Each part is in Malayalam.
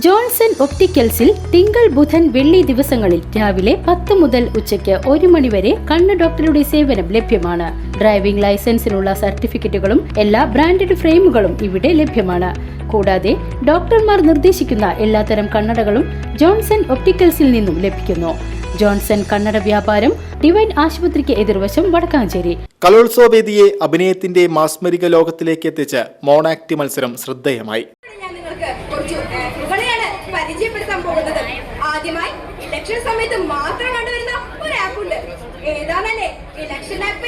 ജോൺസൺ ഒപ്റ്റിക്കൽസിൽ തിങ്കൾ ബുധൻ വെള്ളി ദിവസങ്ങളിൽ രാവിലെ പത്ത് മുതൽ ഉച്ചയ്ക്ക് ഒരു മണിവരെ കണ്ണ് ഡോക്ടറുടെ സേവനം ലഭ്യമാണ്. ഡ്രൈവിംഗ് ലൈസൻസിനുള്ള സർട്ടിഫിക്കറ്റുകളും എല്ലാ ബ്രാൻഡഡ് ഫ്രെയിമുകളും ഇവിടെ ലഭ്യമാണ്. കൂടാതെ ഡോക്ടർമാർ നിർദ്ദേശിക്കുന്ന എല്ലാത്തരം കണ്ണടകളും ജോൺസൺ ഒപ്റ്റിക്കൽസിൽ നിന്നും ലഭിക്കുന്നു. ജോൺസൺ കണ്ണട വ്യാപാരം ഡിവൈൻ ആശുപത്രിക്ക് എതിർവശം വടക്കാഞ്ചേരി. കലോത്സവ വേദിയെ അഭിനയത്തിന്റെ മാസ്മരിക ലോകത്തിലേക്ക് എത്തിച്ച് മോണാക്ടി മത്സരം ശ്രദ്ധേയമായി. പരിചയപ്പെടുത്താൻ പോകുന്നത് ആദ്യമായി ഇലക്ഷൻ സമയത്ത് മാത്രം കണ്ടുവരുന്ന ഒരു ആപ്പ് ഉണ്ട്. ഏതാണല്ലേ? ഇലക്ഷൻ ആപ്പ്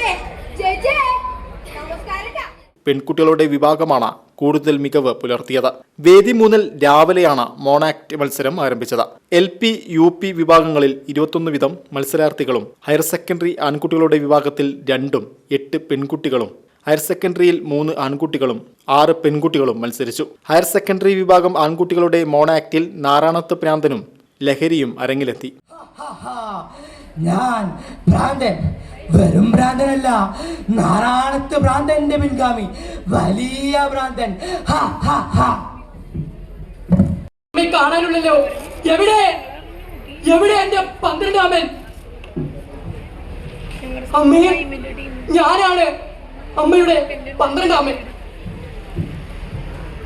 പെൺകുട്ടികളുടെ വിഭാഗമാണ് കൂടുതൽ മികവ് പുലർത്തിയത്. വേദി മൂന്നിൽ രാവിലെയാണ് മോണാക്ട് മത്സരം ആരംഭിച്ചത്. എൽ പി യു പി വിഭാഗങ്ങളിൽ ഇരുപത്തൊന്ന് വിധം മത്സരാർത്ഥികളും ഹയർ സെക്കൻഡറി ആൺകുട്ടികളുടെ വിഭാഗത്തിൽ രണ്ടും എട്ട് പെൺകുട്ടികളും ഹയർ സെക്കൻഡറിയിൽ മൂന്ന് ആൺകുട്ടികളും ആറ് പെൺകുട്ടികളും മത്സരിച്ചു. ഹയർ സെക്കൻഡറി വിഭാഗം ആൺകുട്ടികളുടെ മോണാക്റ്റിൽ നാരായണത്ത് പ്രാന്തനും ലഹരിയും അരങ്ങിലെത്തി. ഞാൻ ഭ്രാന്തൻ വെറും ഭ്രാന്തനല്ല നാരായണത്ത് ഭ്രാന്തന്റെ പിൻഗാമി വലിയ ഭ്രാന്തൻ. കാണാനുള്ളല്ലോ. എവിടെ? എവിടെ എന്റെ പന്ത്രണ്ടാമൻ? അമ്മയെ ഞാനാണ്. അമ്മയുടെ പന്ത്രണ്ടാമൻ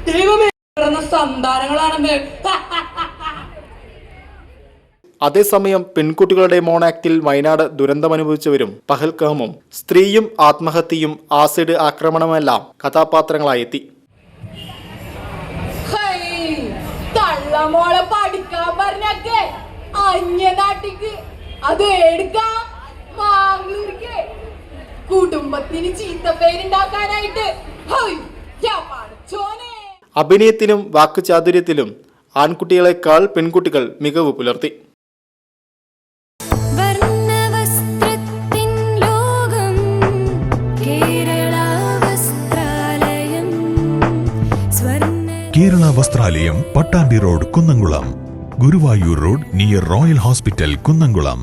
ദൈവമേ പിറന്ന സന്താനങ്ങളാണെന്ന് അതേസമയം പെൺകുട്ടികളുടെ മോണാക്ടിൽ വയനാട് ദുരന്തമനുഭവിച്ചവരും പഹൽക്കഹമും സ്ത്രീയും ആത്മഹത്യയും ആസിഡ് ആക്രമണമെല്ലാം കഥാപാത്രങ്ങളായെത്തി. കള്ളമോളെ പഠിക്കാൻ പറഞ്ഞൊക്കെ അന്യ നാട്ടിക്ക് അത് എടുക്കാം. മാങ്ങൂർക്ക് കുടുംബത്തിന് ചീത്ത പേരുണ്ടാക്കാനായിട്ട്. അഭിനയത്തിലും വാക്കുചാതുര്യത്തിലും ആൺകുട്ടികളെക്കാൾ പെൺകുട്ടികൾ മികവ് പുലർത്തി. വർണവസ്ത്രത്തിൻ ലോകം കേരള വസ്ത്രാലയം സ്വർണ Kerala വസ്ത്രാലയം Pattambi road Kunnamkulam Guruvayur road near royal hospital Kunnamkulam.